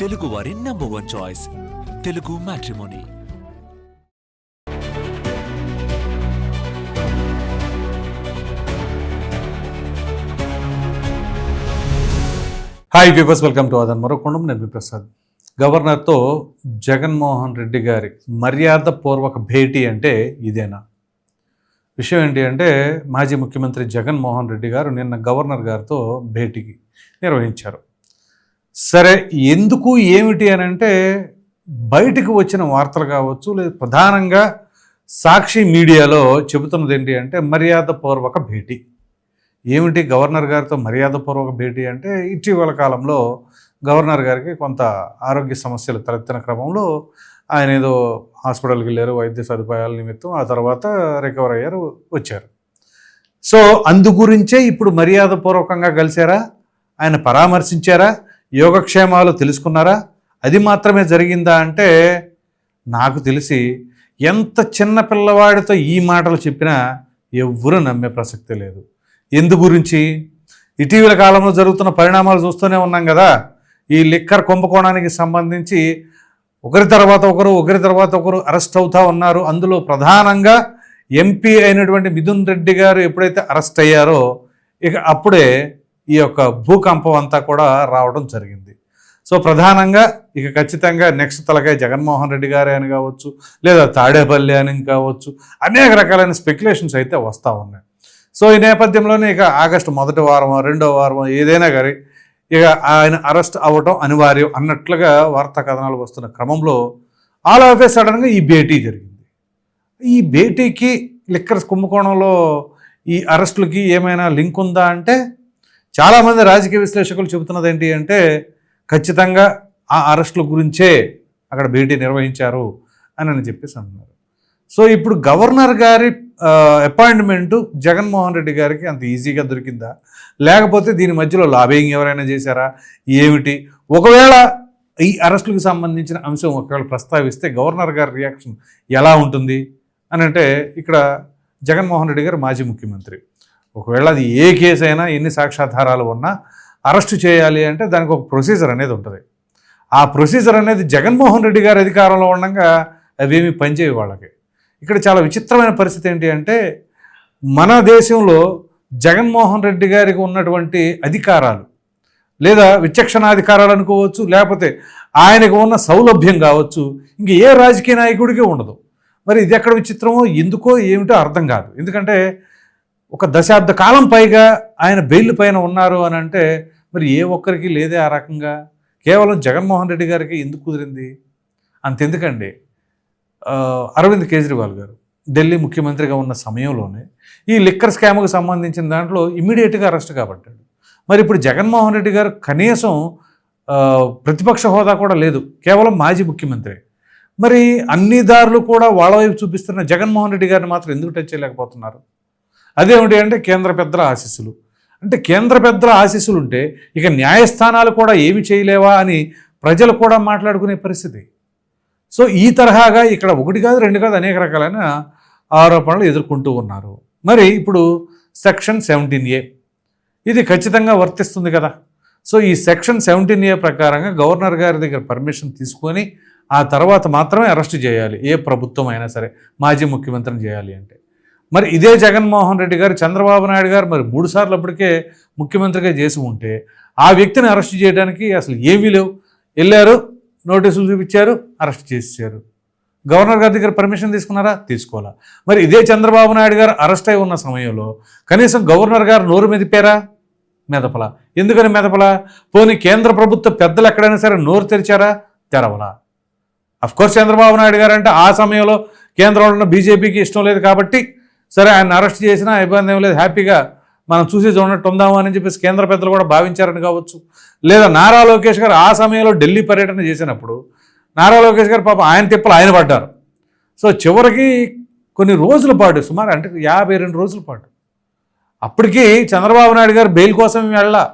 తెలుగు వారి number one choice Telugu matrimony hi viewers welcome to అదన్ మరొకొండం నేను మీ ప్రసాద్. గవర్నర్తో జగన్మోహన్ రెడ్డి గారి మర్యాదపూర్వక భేటీ అంటే ఇదేనా? విషయం ఏంటి అంటే మాజీ ముఖ్యమంత్రి జగన్మోహన్ రెడ్డి గారు నిన్న గవర్నర్ గారితో భేటీకి నిర్వహించారు. సరే ఎందుకు ఏమిటి అని అంటే బయటికి వచ్చిన వార్తలు కావచ్చు లేదా ప్రధానంగా సాక్షి మీడియాలో చెబుతున్నది ఏంటి అంటే మర్యాదపూర్వక భేటీ. ఏమిటి గవర్నర్ గారితో మర్యాదపూర్వక భేటీ అంటే ఇటీవల కాలంలో గవర్నర్ గారికి కొంత ఆరోగ్య సమస్యలు తలెత్తిన క్రమంలో ఆయన ఏదో హాస్పిటల్కి వెళ్ళారు వైద్య సదుపాయాల నిమిత్తం ఆ తర్వాత రికవర్ అయ్యారు వచ్చారు. సో అందు గురించే ఇప్పుడు మర్యాదపూర్వకంగా కలిశారా? ఆయన పరామర్శించారా? యోగక్షేమాలు తెలుసుకున్నారా? అది మాత్రమే జరిగిందా అంటే నాకు తెలిసి ఎంత చిన్న పిల్లవాడితో ఈ మాటలు చెప్పినా ఎవ్వరూ నమ్మే ప్రసక్తి లేదు. ఎందు గురించి? ఇటీవల కాలంలో జరుగుతున్న పరిణామాలు చూస్తూనే ఉన్నాం కదా. ఈ లిక్కర్ కుంభకోణానికి సంబంధించి ఒకరి తర్వాత ఒకరు ఒకరి తర్వాత ఒకరు అరెస్ట్ అవుతా ఉన్నారు. అందులో ప్రధానంగా ఎంపీ అయినటువంటి మిథున్ రెడ్డి గారు ఎప్పుడైతే అరెస్ట్ అయ్యారో ఇక అప్పుడే ఈ యొక్క భూకంపం అంతా కూడా రావడం జరిగింది. సో ప్రధానంగా ఇక ఖచ్చితంగా నెక్స్ట్ తలకాయ జగన్మోహన్ రెడ్డి గారే అని కావచ్చు లేదా తాడేపల్లి అని కావచ్చు అనేక రకాలైన స్పెక్యులేషన్స్ అయితే వస్తూ ఉన్నాయి. సో ఈ నేపథ్యంలోనే ఇక ఆగస్టు మొదటి వారం రెండో వారం ఏదైనా కానీ ఇక ఆయన అరెస్ట్ అవ్వటం అనివార్యం అన్నట్లుగా వార్తా కథనాలు వస్తున్న క్రమంలో ఆల్ ఆఫ్ ఏ సడన్గా ఈ భేటీ జరిగింది. ఈ భేటీకి లిక్కర్ కుంభకోణంలో ఈ అరెస్టులకి ఏమైనా లింక్ ఉందా అంటే చాలామంది రాజకీయ విశ్లేషకులు చెబుతున్నది ఏంటి అంటే ఖచ్చితంగా ఆ అరెస్టుల గురించే అక్కడ భేటీ నిర్వహించారు అని అని చెప్పేసి అంటున్నారు. సో ఇప్పుడు గవర్నర్ గారి అపాయింట్మెంటు జగన్మోహన్ రెడ్డి గారికి అంత ఈజీగా దొరికిందా? లేకపోతే దీని మధ్యలో లాబింగ్ ఎవరైనా చేశారా? ఏమిటి? ఒకవేళ ఈ అరెస్టులకు సంబంధించిన అంశం ఒకవేళ ప్రస్తావిస్తే గవర్నర్ గారి రియాక్షన్ ఎలా ఉంటుంది? అని అంటే ఇక్కడ జగన్మోహన్ రెడ్డి గారు మాజీ ముఖ్యమంత్రి. ఒకవేళ అది ఏ కేసు అయినా ఎన్ని సాక్ష్యాధారాలు ఉన్నా అరెస్ట్ చేయాలి అంటే దానికి ఒక ప్రొసీజర్ అనేది ఉంటుంది. ఆ ప్రొసీజర్ అనేది జగన్మోహన్ రెడ్డి గారి అధికారంలో ఉండగా అవేమి పనిచేయ వాళ్ళకి. ఇక్కడ చాలా విచిత్రమైన పరిస్థితి ఏంటి అంటే మన దేశంలో జగన్మోహన్ రెడ్డి గారికి ఉన్నటువంటి అధికారాలు లేదా విచక్షణాధికారాలు అనుకోవచ్చు లేకపోతే ఆయనకు ఉన్న సౌలభ్యం కావచ్చు ఇంక ఏ రాజకీయ నాయకుడికి ఉండదు. మరి ఇది ఎక్కడ విచిత్రమో ఎందుకో ఏమిటో అర్థం కాదు. ఎందుకంటే ఒక దశాబ్ద కాలం పైగా ఆయన బెయిల్ పైన ఉన్నారు అని అంటే మరి ఏ ఒక్కరికి లేదే ఆ రకంగా? కేవలం జగన్మోహన్ రెడ్డి గారికి ఎందుకు కుదిరింది? అంతెందుకండి అరవింద్ కేజ్రీవాల్ గారు ఢిల్లీ ముఖ్యమంత్రిగా ఉన్న సమయంలోనే ఈ లిక్కర్ స్కామ్కు సంబంధించిన దాంట్లో ఇమీడియట్గా అరెస్ట్ కాబట్టాడు. మరి ఇప్పుడు జగన్మోహన్ రెడ్డి గారు కనీసం ప్రతిపక్ష హోదా కూడా లేదు. కేవలం మాజీ ముఖ్యమంత్రి. మరి అన్ని దారులు కూడా వాళ్ళ వైపు చూపిస్తున్న జగన్మోహన్ రెడ్డి గారిని మాత్రం ఎందుకు టచ్ చేయలేకపోతున్నారు? అదేమిటి అంటే కేంద్ర పెద్దల ఆశీస్సులు. అంటే కేంద్ర పెద్దల ఆశీస్సులు ఉంటే ఇక న్యాయస్థానాలు కూడా ఏమి చేయలేవా అని ప్రజలు కూడా మాట్లాడుకునే పరిస్థితి. సో ఈ తరహాగా ఇక్కడ ఒకటి కాదు రెండు కాదు అనేక రకాలైన ఆరోపణలు ఎదుర్కొంటూ ఉన్నారు. మరి ఇప్పుడు సెక్షన్ సెవెంటీన్ ఏ. ఇది ఖచ్చితంగా వర్తిస్తుంది కదా. సో ఈ సెక్షన్ సెవెంటీన్ ఏ ప్రకారంగా గవర్నర్ గారి దగ్గర పర్మిషన్ తీసుకొని ఆ తర్వాత మాత్రమే అరెస్ట్ చేయాలి. ఏ ప్రభుత్వం అయినా సరే మాజీ ముఖ్యమంత్రిని చేయాలి అంటే. మరి ఇదే జగన్మోహన్ రెడ్డి గారు చంద్రబాబు నాయుడు గారు మరి మూడు సార్లు అప్పటికే ముఖ్యమంత్రిగా చేసి ఉంటే ఆ వ్యక్తిని అరెస్ట్ చేయడానికి అసలు ఏమీ లేవు. వెళ్ళారు నోటీసులు చూపించారు అరెస్ట్ చేశారు గవర్నర్ గారి దగ్గర పర్మిషన్ తీసుకున్నారా? తీసుకోవాలా. మరి ఇదే చంద్రబాబు నాయుడు గారు అరెస్ట్ అయి ఉన్న సమయంలో కనీసం గవర్నర్ గారు నోరు మెదిపారా? మెదపల. ఎందుకని మెదపల? పోనీ కేంద్ర ప్రభుత్వ పెద్దలు ఎక్కడైనా సరే నోరు తెరిచారా? తెరవలా. అఫ్కోర్స్ చంద్రబాబు నాయుడు గారు అంటే ఆ సమయంలో కేంద్రంలో ఉన్న బీజేపీకి ఇష్టం లేదు కాబట్టి సరే ఆయన అరెస్ట్ చేసినా ఇబ్బంది ఏం లేదు హ్యాపీగా మనం చూసి చూడనట్టు ఉందామా అని చెప్పేసి కేంద్ర పెద్దలు కూడా భావించారని కావచ్చు. లేదా నారా లోకేష్ గారు ఆ సమయంలో ఢిల్లీ పర్యటన చేసినప్పుడు నారా లోకేష్ గారు పాప ఆయన తిప్పలు ఆయన పడ్డారు. సో చివరికి కొన్ని రోజుల పాటు సుమారు అంటే యాభై రెండు రోజుల పాటు అప్పటికి చంద్రబాబు నాయుడు గారు బెయిల్ కోసం వెళ్ళా.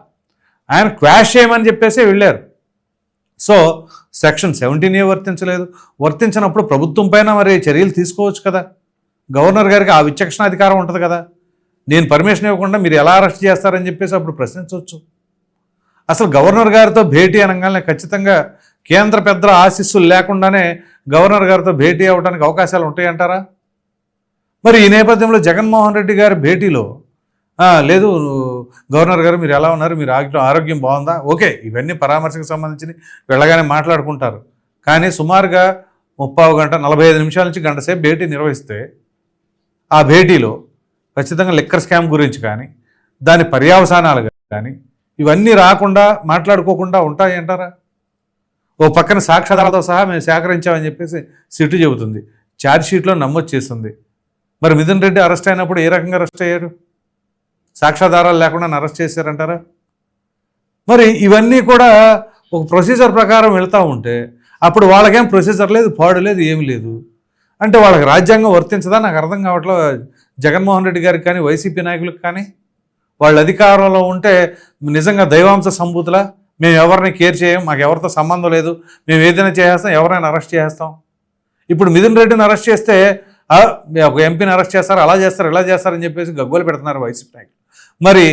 ఆయన క్వాష్ చేయమని చెప్పేసి వెళ్ళారు. సో సెక్షన్ సెవెంటీన్ ఏ వర్తించలేదు. వర్తించినప్పుడు ప్రభుత్వం పైన మరి చర్యలు తీసుకోవచ్చు కదా. గవర్నర్ గారికి ఆ విచక్షణాధికారం ఉంటుంది కదా. నేను పర్మిషన్ ఇవ్వకుండా మీరు ఎలా అరెస్ట్ చేస్తారని చెప్పేసి అప్పుడు ప్రశ్నించవచ్చు. అసలు గవర్నర్ గారితో భేటీ అనగానే ఖచ్చితంగా కేంద్ర పెద్ద ఆశీస్సులు లేకుండానే గవర్నర్ గారితో భేటీ అవ్వడానికి అవకాశాలు ఉంటాయంటారా? మరి ఈ నేపథ్యంలో జగన్మోహన్ రెడ్డి గారి భేటీలో లేదు గవర్నర్ గారు మీరు ఎలా ఉన్నారు? మీరు ఆరోగ్యం ఆరోగ్యం బాగుందా? ఓకే ఇవన్నీ పరామర్శకు సంబంధించి వెళ్ళగానే మాట్లాడుకుంటారు. కానీ సుమారుగా ముప్పావు గంట నలభై ఐదు నిమిషాల నుంచి గంట సేపు భేటీ నిర్వహిస్తే ఆ భేటీలో ఖచ్చితంగా లిక్కర్ స్కామ్ గురించి కానీ దాని పర్యావసానాలు కానీ ఇవన్నీ రాకుండా మాట్లాడుకోకుండా ఉంటాయి అంటారా? ఓ పక్కన సాక్ష్యాధారాలతో సహా మేము సేకరించామని చెప్పేసి సిట్టు చెబుతుంది. ఛార్జ్షీట్లో నమోదు చేస్తుంది మరి మిథున్ రెడ్డి అరెస్ట్ అయినప్పుడు ఏ రకంగా అరెస్ట్ అయ్యాడు? సాక్ష్యాధారాలు లేకుండా అరెస్ట్ చేశారంటారా? మరి ఇవన్నీ కూడా ఒక ప్రొసీజర్ ప్రకారం వెళ్తూ ఉంటే అప్పుడు వాళ్ళకేం ప్రొసీజర్ లేదు పాడు లేదు ఏమి లేదు. అంటే వాళ్ళకి రాజ్యాంగం వర్తించదా? నాకు అర్థం కావట్లేదు. జగన్మోహన్ రెడ్డి గారికి కానీ వైసీపీ నాయకులకు కానీ? వాళ్ళ అధికారంలో ఉంటే నిజంగా దైవాంశ సంభూతులా మేము ఎవరిని కేర్ చేయం మాకు ఎవరితో సంబంధం లేదు. మేము ఏదైనా చేసేస్తాం ఎవరైనా అరెస్ట్ చేస్తాం ఇప్పుడు మిథున్ రెడ్డిని అరెస్ట్ చేస్తే ఒక ఎంపీని అరెస్ట్ చేస్తారు అలా చేస్తారు ఇలా చేస్తారని చెప్పేసి గగ్గోలు పెడుతున్నారు వైసీపీ నాయకులు. మరి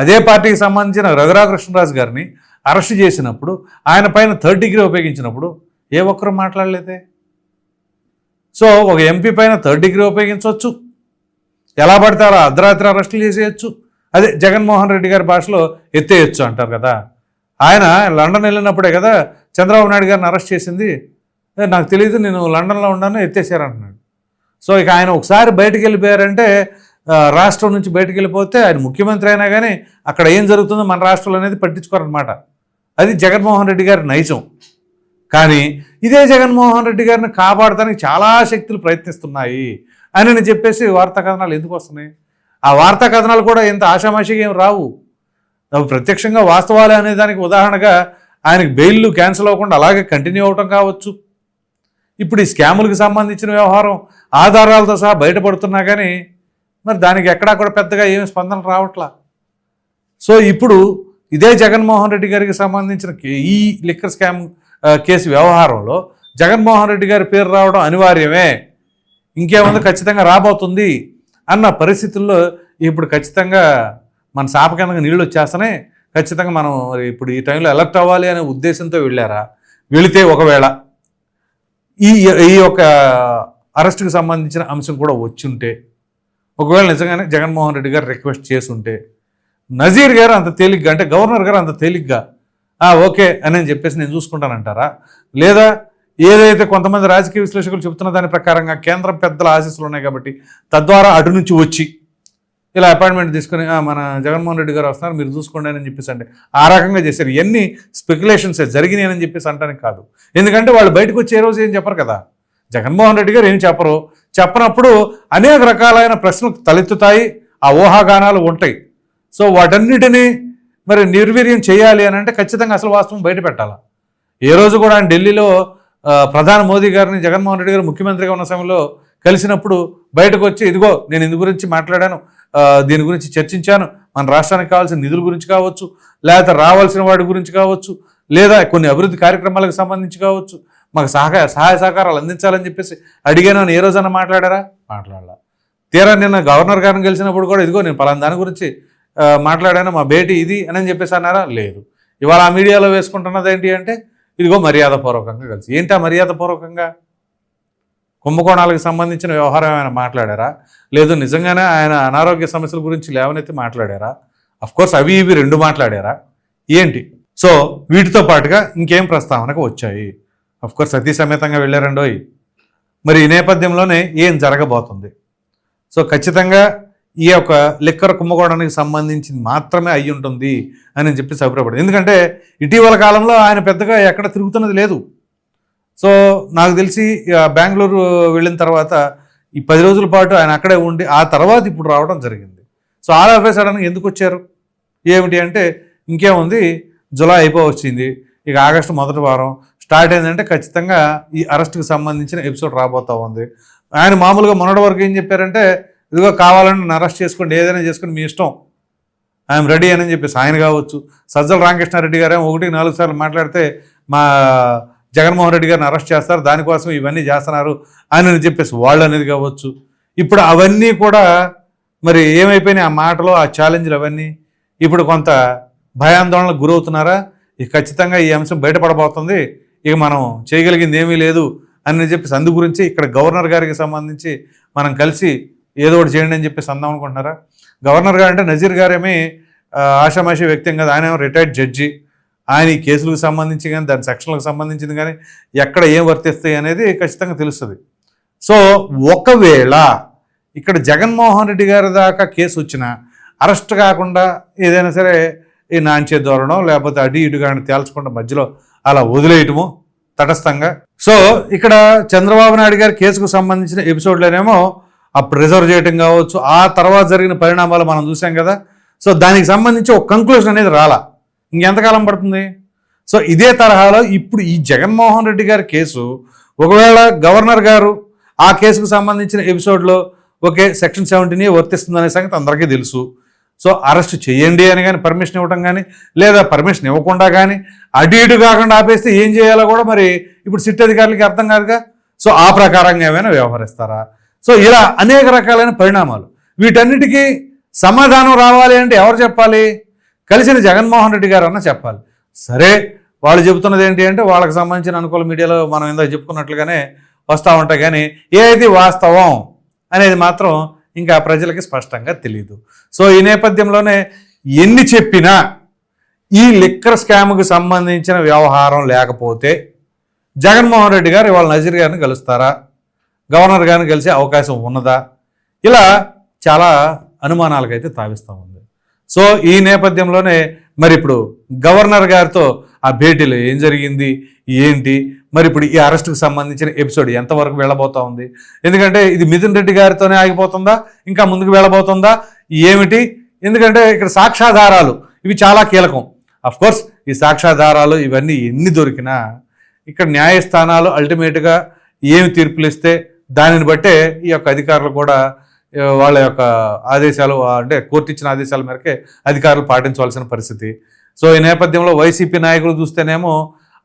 అదే పార్టీకి సంబంధించిన రఘురాకృష్ణరాజు గారిని అరెస్ట్ చేసినప్పుడు ఆయన పైన థర్డ్ డిగ్రీ ఉపయోగించినప్పుడు ఏ ఒక్కరు మాట్లాడలేదే? సో ఒక ఎంపీ పైన థర్డ్ డిగ్రీ ఉపయోగించవచ్చు. ఎలా పడతారో అర్ధరాత్రి అరెస్టులు చేసేయచ్చు. అదే జగన్మోహన్ రెడ్డి గారి భాషలో ఎత్తేయచ్చు అంటారు కదా. ఆయన లండన్ వెళ్ళినప్పుడే కదా చంద్రబాబు నాయుడు గారిని అరెస్ట్ చేసింది. నాకు తెలియదు నేను లండన్లో ఉన్నాను ఎత్తేసారంటున్నాడు సో ఇక ఆయన ఒకసారి బయటికి వెళ్ళిపోయారంటే రాష్ట్రం నుంచి బయటకు వెళ్ళిపోతే ఆయన ముఖ్యమంత్రి అయినా కానీ అక్కడ ఏం జరుగుతుందో మన రాష్ట్రంలో అనేది పట్టించుకోరనమాట అది జగన్మోహన్ రెడ్డి గారి నైజం. కానీ ఇదే జగన్మోహన్ రెడ్డి గారిని కాపాడటానికి చాలా శక్తులు ప్రయత్నిస్తున్నాయి అని నేను చెప్పేసి వార్తా కథనాలు ఎందుకు వస్తున్నాయి? ఆ వార్తా కథనాలు కూడా ఇంత ఆషామాషిగా ఏం రావు. అవి ప్రత్యక్షంగా వాస్తవాలే అనే దానికి ఉదాహరణగా ఆయనకి బెయిల్లు క్యాన్సిల్ అవ్వకుండా అలాగే కంటిన్యూ అవటం కావచ్చు. ఇప్పుడు ఈ స్కాములకు సంబంధించిన వ్యవహారం ఆధారాలతో సహా బయటపడుతున్నా కానీ మరి దానికి ఎక్కడా కూడా పెద్దగా ఏమి స్పందన రావట్లా? సో ఇప్పుడు ఇదే జగన్మోహన్ రెడ్డి గారికి సంబంధించిన ఈ లిక్కర్ స్కామ్ కేసు వ్యవహారంలో జగన్మోహన్ రెడ్డి గారి పేరు రావడం అనివార్యమే. ఇంకేముంది? ఖచ్చితంగా రాబోతుంది అన్న పరిస్థితుల్లో ఇప్పుడు ఖచ్చితంగా మన శాపకనంగా నీళ్ళు వచ్చేస్తున్నాయి ఖచ్చితంగా మనం ఇప్పుడు ఈ టైంలో అలర్ట్ అవ్వాలి అనే ఉద్దేశంతో వెళ్ళారా? వెళితే ఒకవేళ ఈ ఈ యొక్క అరెస్ట్కి సంబంధించిన అంశం కూడా వచ్చుంటే ఒకవేళ నిజంగానే జగన్మోహన్ రెడ్డి గారు రిక్వెస్ట్ చేసుంటే నజీర్ గారు అంత తేలిగ్గా అంటే గవర్నర్ గారు అంత తేలిగ్గా ఓకే అని అని చెప్పేసి నేను చూసుకుంటానంటారా? లేదా ఏదైతే కొంతమంది రాజకీయ విశ్లేషకులు చెబుతున్న దాని ప్రకారంగా కేంద్రం పెద్దల ఆశీస్సులు ఉన్నాయి కాబట్టి తద్వారా అటు నుంచి వచ్చి ఇలా అపాయింట్మెంట్ తీసుకుని మన జగన్మోహన్ రెడ్డి గారు వస్తున్నారు మీరు చూసుకోండి అని చెప్పేసి అంటే ఆ రకంగా చేశారు. ఎన్ని స్పెక్యులేషన్స్ జరిగినాయి అని చెప్పేసి అంటానికి కాదు. ఎందుకంటే వాళ్ళు బయటకు వచ్చే రోజు ఏం చెప్పరు కదా. జగన్మోహన్ రెడ్డి గారు ఏం చెప్పరు? చెప్పనప్పుడు అనేక రకాలైన ప్రశ్నలు తలెత్తుతాయి ఆ ఊహాగానాలు ఉంటాయి. సో వాటన్నిటినీ మరి నిర్వీర్యం చేయాలి అని అంటే ఖచ్చితంగా అసలు వాస్తవం బయట పెట్టాలా? ఏ రోజు కూడా ఆయన ఢిల్లీలో ప్రధాని మోదీ గారిని జగన్మోహన్ రెడ్డి గారు ముఖ్యమంత్రిగా ఉన్న సమయంలో కలిసినప్పుడు బయటకు వచ్చి ఇదిగో నేను ఇందు గురించి మాట్లాడాను దీని గురించి చర్చించాను మన రాష్ట్రానికి కావాల్సిన నిధుల గురించి కావచ్చు లేకపోతే రావాల్సిన వాటి గురించి కావచ్చు లేదా కొన్ని అభివృద్ధి కార్యక్రమాలకు సంబంధించి కావచ్చు మాకు సహకార సహాయ సహకారాలు అందించాలని చెప్పేసి అడిగాను అని ఏ రోజైనా మాట్లాడారా? మాట్లాడాల. తీరా నిన్న గవర్నర్ గారిని కలిసినప్పుడు కూడా ఇదిగో నేను పలానా దాని గురించి మాట్లాడాను మా భేటీ ఇది అని చెప్పేసి అన్నారా? లేదు. ఇవాళ ఆ మీడియాలో వేసుకుంటున్నది ఏంటి అంటే ఇదిగో మర్యాదపూర్వకంగా కలిసి. ఏంటి ఆ మర్యాదపూర్వకంగా కుంభకోణాలకు సంబంధించిన వ్యవహారం ఆయన మాట్లాడారా? లేదు నిజంగానే ఆయన అనారోగ్య సమస్యల గురించి లేవనెత్తి మాట్లాడారా? అఫ్కోర్స్ అవి ఇవి రెండు మాట్లాడారా? ఏంటి? సో వీటితో పాటుగా ఇంకేం ప్రస్తావనకు వచ్చాయి? అఫ్కోర్స్ అతి సమేతంగా వెళ్ళారండోయ్. మరి ఈ నేపథ్యంలోనే ఏం జరగబోతుంది? సో ఖచ్చితంగా ఈ యొక్క లిక్కర్ కుంభకోణానికి సంబంధించింది మాత్రమే అయి ఉంటుంది అని చెప్పి అభిప్రాయపడింది ఎందుకంటే ఇటీవల కాలంలో ఆయన పెద్దగా ఎక్కడ తిరుగుతున్నది లేదు. సో నాకు తెలిసి బెంగళూరు వెళ్ళిన తర్వాత ఈ పది రోజుల పాటు ఆయన అక్కడే ఉండి ఆ తర్వాత ఇప్పుడు రావడం జరిగింది. సో ఆల్ ఆఫ్ సడన్గా ఎందుకు వచ్చారు? ఏమిటి అంటే ఇంకేముంది? జులై అయిపో వచ్చింది. ఇక ఆగస్టు మొదటి వారం. స్టార్ట్ అయిందంటే ఖచ్చితంగా ఈ అరెస్ట్కి సంబంధించిన ఎపిసోడ్ రాబోతా ఉంది. ఆయన మామూలుగా మొన్నటి వరకు ఏం చెప్పారంటే ఇదిగో కావాలని అరెస్ట్ చేసుకోండి ఏదైనా చేసుకుని మీ ఇష్టం. ఐఎమ్ రెడీ అని చెప్పేసి ఆయన కావచ్చు. సజ్జల రామకృష్ణారెడ్డి గారు ఒకటి ఒకటికి నాలుగు సార్లు మాట్లాడితే మా జగన్మోహన్ రెడ్డి గారిని అరెస్ట్ చేస్తారు దానికోసం ఇవన్నీ చేస్తున్నారు అని చెప్పేసి వాళ్ళు అనేది కావచ్చు. ఇప్పుడు అవన్నీ కూడా మరి ఏమైపోయినాయి ఆ మాటలు ఆ ఛాలెంజ్లు అవన్నీ? ఇప్పుడు కొంత భయాందోళనకు గురవుతున్నారా? ఇక ఖచ్చితంగా ఈ అంశం బయటపడబోతుంది. ఇక మనం చేయగలిగింది ఏమీ లేదు అని చెప్పేసి అందు గురించి ఇక్కడ గవర్నర్ గారికి సంబంధించి మనం కలిసి ఏదో ఒకటి చేయండి అని చెప్పేసి అందాం అనుకుంటున్నారా? గవర్నర్ గారు అంటే నజీర్ గారేమీ ఆషామాషి వ్యక్తి కదా. ఆయన రిటైర్డ్ జడ్జి ఆయన ఈ కేసులకు సంబంధించి కానీ దాని సెక్షన్లకు సంబంధించింది కానీ ఎక్కడ ఏం వర్తిస్తాయి అనేది ఖచ్చితంగా తెలుస్తుంది. సో ఒకవేళ ఇక్కడ జగన్మోహన్ రెడ్డి గారి దాకా కేసు వచ్చినా అరెస్ట్ కాకుండా ఏదైనా సరే ఈ నాంచే ధోరణం లేకపోతే అటు ఇటు కానీ తేల్చకుండా మధ్యలో అలా వదిలేయటము తటస్థంగా. సో ఇక్కడ చంద్రబాబు నాయుడు గారి కేసుకు సంబంధించిన ఎపిసోడ్లోనేమో అప్పుడు రిజర్వ్ చేయటం కావచ్చు ఆ తర్వాత జరిగిన పరిణామాలు మనం చూసాం కదా. సో దానికి సంబంధించి ఒక కంక్లూజన్ అనేది రాలా. ఇంకెంతకాలం పడుతుంది? సో ఇదే తరహాలో ఇప్పుడు ఈ జగన్మోహన్ రెడ్డి గారి కేసు ఒకవేళ గవర్నర్ గారు ఆ కేసుకు సంబంధించిన ఎపిసోడ్లో ఓకే సెక్షన్ సెవెంటీని వర్తిస్తుందనే సంగతి అందరికీ తెలుసు. సో అరెస్ట్ చేయండి అని కానీ పర్మిషన్ ఇవ్వటం కానీ లేదా పర్మిషన్ ఇవ్వకుండా కానీ అటు ఇటు కాకుండా ఆపేస్తే ఏం చేయాలో కూడా మరి ఇప్పుడు సిట్ అధికారులకి అర్థం కాదుగా. సో ఆ ప్రకారంగా ఏమైనా వ్యవహరిస్తారా? సో ఇలా అనేక రకాలైన పరిణామాలు. వీటన్నిటికీ సమాధానం రావాలి అంటే ఎవరు చెప్పాలి? కలిసిన జగన్మోహన్ రెడ్డి గారు అన్న చెప్పాలి. సరే వాళ్ళు చెబుతున్నది ఏంటి అంటే వాళ్ళకి సంబంధించిన అనుకూల మీడియాలో మనం ఇందాక చెప్పుకున్నట్లుగానే వస్తూ ఉంటాయి. కానీ ఏది వాస్తవం అనేది మాత్రం ఇంకా ప్రజలకి స్పష్టంగా తెలియదు సో ఈ నేపథ్యంలోనే ఎన్ని చెప్పినా ఈ లిక్కర్ స్కామ్కు సంబంధించిన వ్యవహారం లేకపోతే జగన్మోహన్ రెడ్డి గారు ఇవాళ నజీర్ గారిని కలుస్తారా? గవర్నర్ గారిని కలిసే అవకాశం ఉన్నదా? ఇలా చాలా అనుమానాలకైతే తావిస్తూ ఉంది. సో ఈ నేపథ్యంలోనే మరి ఇప్పుడు గవర్నర్ గారితో ఆ భేటీలో ఏం జరిగింది? ఏంటి? మరి ఇప్పుడు ఈ అరెస్టుకు సంబంధించిన ఎపిసోడ్ ఎంతవరకు వెళ్ళబోతా ఉంది? ఎందుకంటే ఇది మిథున్ రెడ్డి గారితోనే ఆగిపోతుందా? ఇంకా ముందుకు వెళ్ళబోతుందా? ఏమిటి? ఎందుకంటే ఇక్కడ సాక్ష్యాధారాలు ఇవి చాలా కీలకం. అఫ్ కోర్స్ ఈ సాక్ష్యాధారాలు ఇవన్నీ ఎన్ని దొరికినా ఇక్కడ న్యాయస్థానాలు అల్టిమేట్గా ఏమి తీర్పులు ఇస్తే దానిని బట్టే ఈ యొక్క అధికారులు కూడా వాళ్ళ యొక్క ఆదేశాలు అంటే కోర్టు ఇచ్చిన ఆదేశాల మేరకే అధికారులు పాటించవలసిన పరిస్థితి. సో ఈ నేపథ్యంలో వైసీపీ నాయకులు చూస్తేనేమో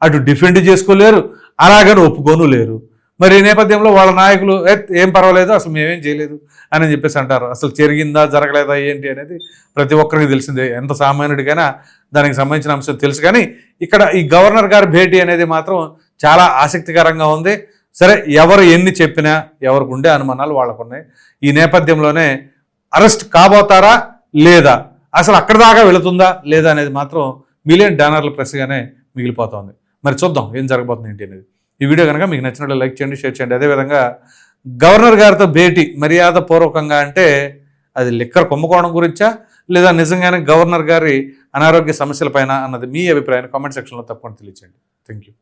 అటు డిఫెండ్ చేసుకోలేరు అలాగని ఒప్పుకోను లేరు. మరి ఈ నేపథ్యంలో వాళ్ళ నాయకులు ఏం పర్వాలేదు అసలు మేమేం చేయలేదు అని చెప్పేసి అంటారు. అసలు జరిగిందా జరగలేదా ఏంటి అనేది ప్రతి ఒక్కరికి తెలిసిందే. ఎంత సామాన్యుడికైనా దానికి సంబంధించిన అంశం తెలుసు. కానీ ఇక్కడ ఈ గవర్నర్ గారి భేటీ అనేది మాత్రం చాలా ఆసక్తికరంగా ఉంది. సరే ఎవరు ఎన్ని చెప్పినా ఎవరికి ఉండే అనుమానాలు వాళ్ళకు ఉన్నాయి ఈ నేపథ్యంలోనే అరెస్ట్ కాబోతారా లేదా? అసలు అక్కడ దాకా వెళుతుందా లేదా అనేది మాత్రం మిలియన్ డాలర్ల ప్రెస్గానే మిగిలిపోతుంది. మరి చూద్దాం ఏం జరగబోతుంది ఏంటి అనేది. ఈ వీడియో కనుక మీకు నచ్చినట్లు లైక్ చేయండి షేర్ చేయండి. అదేవిధంగా గవర్నర్ గారితో భేటీ మర్యాద పూర్వకంగా అంటే అది లిక్కర్ కుంభకోణం గురించా లేదా నిజంగానే గవర్నర్ గారి అనారోగ్య సమస్యలపైన అన్నది మీ అభిప్రాయాన్ని కామెంట్ సెక్షన్లో తప్పకుండా తెలియచేయండి. Thank you.